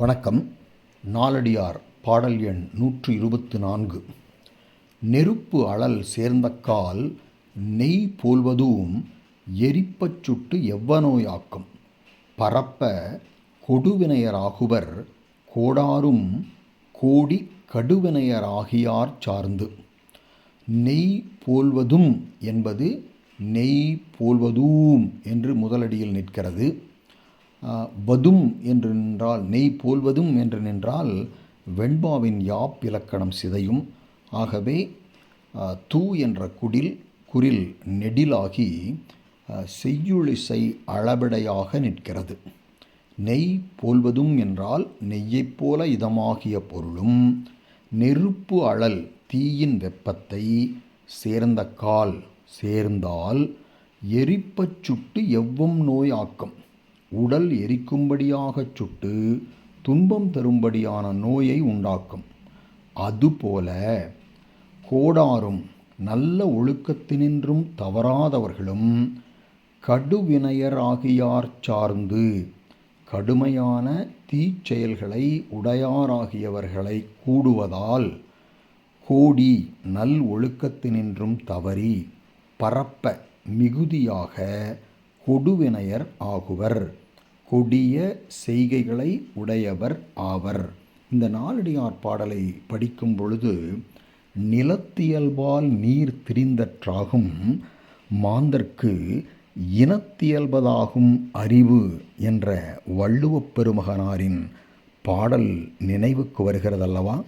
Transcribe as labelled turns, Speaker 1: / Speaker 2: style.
Speaker 1: வணக்கம். நாலடியார் பாடல் எண் நூற்று இருபத்து நான்கு நெருப்பு அழல் சேர்ந்தக்கால் நெய் போல்வதும் எரிப்பச் சுட்டு எவ்வனோயாக்கும். பரப்ப கொடுவினையராகுவர் கோடாரும் கோடி கடுவினையராகியார் சார்ந்து. நெய் போல்வதும் என்பது நெய் போல்வதும் என்று முதலடியில் நிற்கிறது. வதும் என்று நின்றால் நெய் போல்வதும் என்று நின்றால் வெண்பாவின் யாப் இலக்கணம் சிதையும். ஆகவே தூ என்ற குடில் குரில் நெடிலாகி செய்யுளிசை அளபடையாக நிற்கிறது. நெய் போல்வதும் என்றால் நெய்யைப் போல இதமாகிய பொருளும். நெருப்பு அழல் தீயின் வெப்பத்தை சேர்ந்த கால் சேர்ந்தால் எரிப்பச் சுட்டு எவ்வம் நோய் ஆக்கம் உடல் எரிக்கும்படியாகச் சுட்டு துன்பம் தரும்படியான நோயை உண்டாக்கும். அதுபோல கோடாரும் நல்ல ஒழுக்கத்தினின்றும் தவறாதவர்களும் கடுவினையராகியார் சார்ந்து கடுமையான தீச்செயல்களை உடையாராகியவர்களை கூடுவதால் கோடி நல் ஒழுக்கத்தினின்றும் தவறி பரப்ப மிகுதியாக கொடுவினையர் ஆகுவர். கொடிய செய்கைகளை உடையவர் ஆவர். இந்த நாலடியார் பாடலை படிக்கும் பொழுது நிலத்தியல்பால் நீர் திரிந்தற்றாகும் மாந்தர்க்கு இனத்தியல்பதாகும் அறிவு என்ற வள்ளுவப் பெருமகனாரின் பாடல் நினைவுக்கு வருகிறதல்லவா?